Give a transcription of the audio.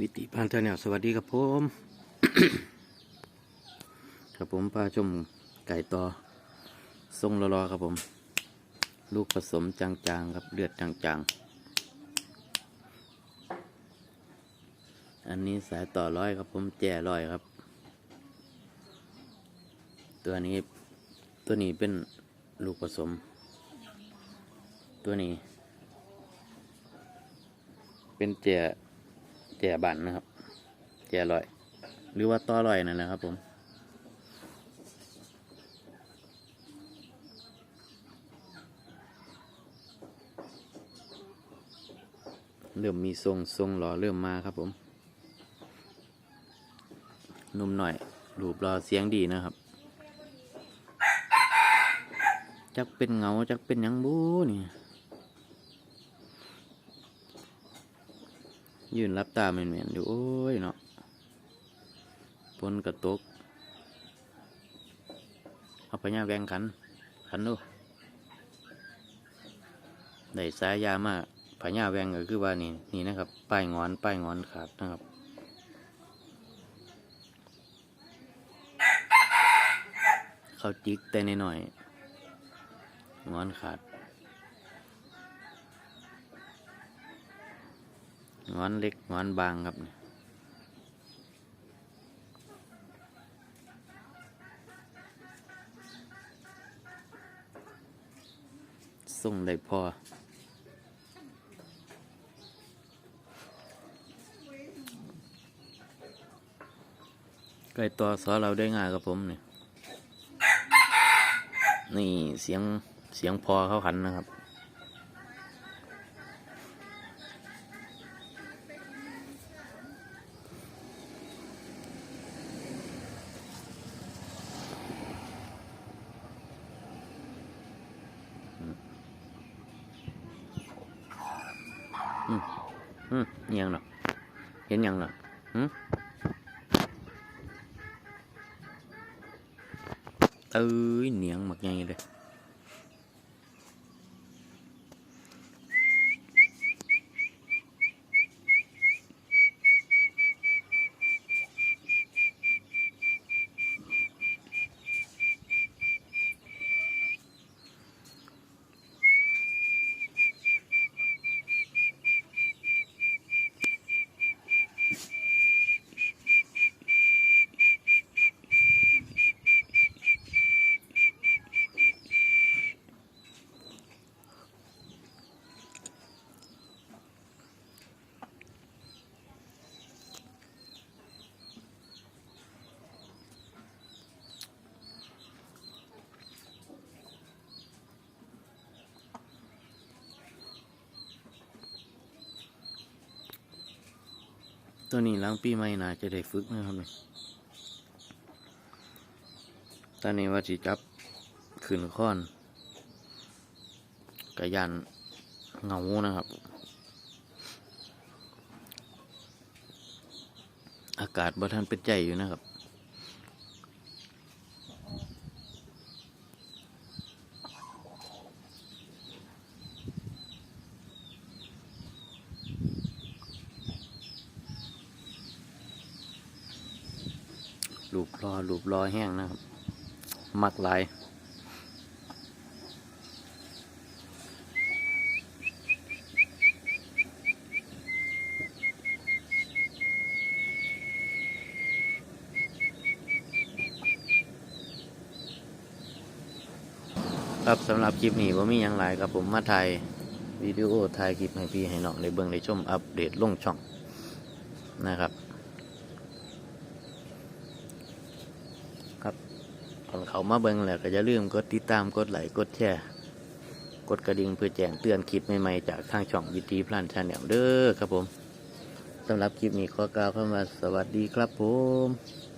วิติพันธแนวสวัสดีครับผม ครับผมปลาชมไก่ต่อทรงรอๆครับผม ลูกผสมจางๆครับเลือดจางๆ อันนี้สายต่อร้อยครับผมแจ่ร้อยครับ ตัวนี้ตัวนี้เป็นลูกผสม ตัวนี้ เป็นแจ่ แจ่บันนะครับ แจ่ลอย หรือว่าต่อลอยนั่นแหละครับผมเริ่มมีทรงทรงหล่อเริ่มมาครับผมนุ่มหน่อยรูปรอเสียงดีนะครับ จักเป็นเงาจักเป็นยังบูนี่ ยืนรับตาเหม็นๆอยู่โอ้ยเนาะปนกระตกเอาไปย่าแวงขัน ขันดูได้สายยามากพญาแวงก็คือว่านี่นี่นะครับ ป้ายงอน ป้ายงอนขาดนะครับ เขาจิกแต่นหน่อยๆงอนขาด งอนเล็กงอนบางครับนี่ส่งได้พอไก่ตัวสอเราได้ง่ายกับผมนี่นี่เสียงเสียงพอเขาขันนะครับ อืมอิหยังเนาะเห็นหยังเนาะอืมเอ้ยเหนียงหมักใหญ่เลย ตัวนี้ล้างปีใหม่นาจะได้ฝึกนะครับนี่ตอนนี้ว่าสิจับขืนค้อนกระยันเงานะครับ อากาศบ่ทันเป็นใจอยู่นะครับ ลูบรอลูบรอแห้งนะครับ มักหลายครับสำหรับคลิปนี้ว่ามีอย่างไรครับผมมาถ่ายวิดีโอถ่ายคลิปให้พี่ให้น้องในเบื้องในชมอัปเดตลงช่องนะครับ ครับก่อนเขามาเบิ่งแล้วก็อย่าลืมกดติดตามกดไลค์กดแชร์กดกระดิ่งเพื่อแจ้งเตือนคลิปใหม่ๆจากทางช่องวิธีพลันชาแนลเด้อครับผมสำหรับคลิปนี้ขอกล่าวคำว่าสวัสดีครับผม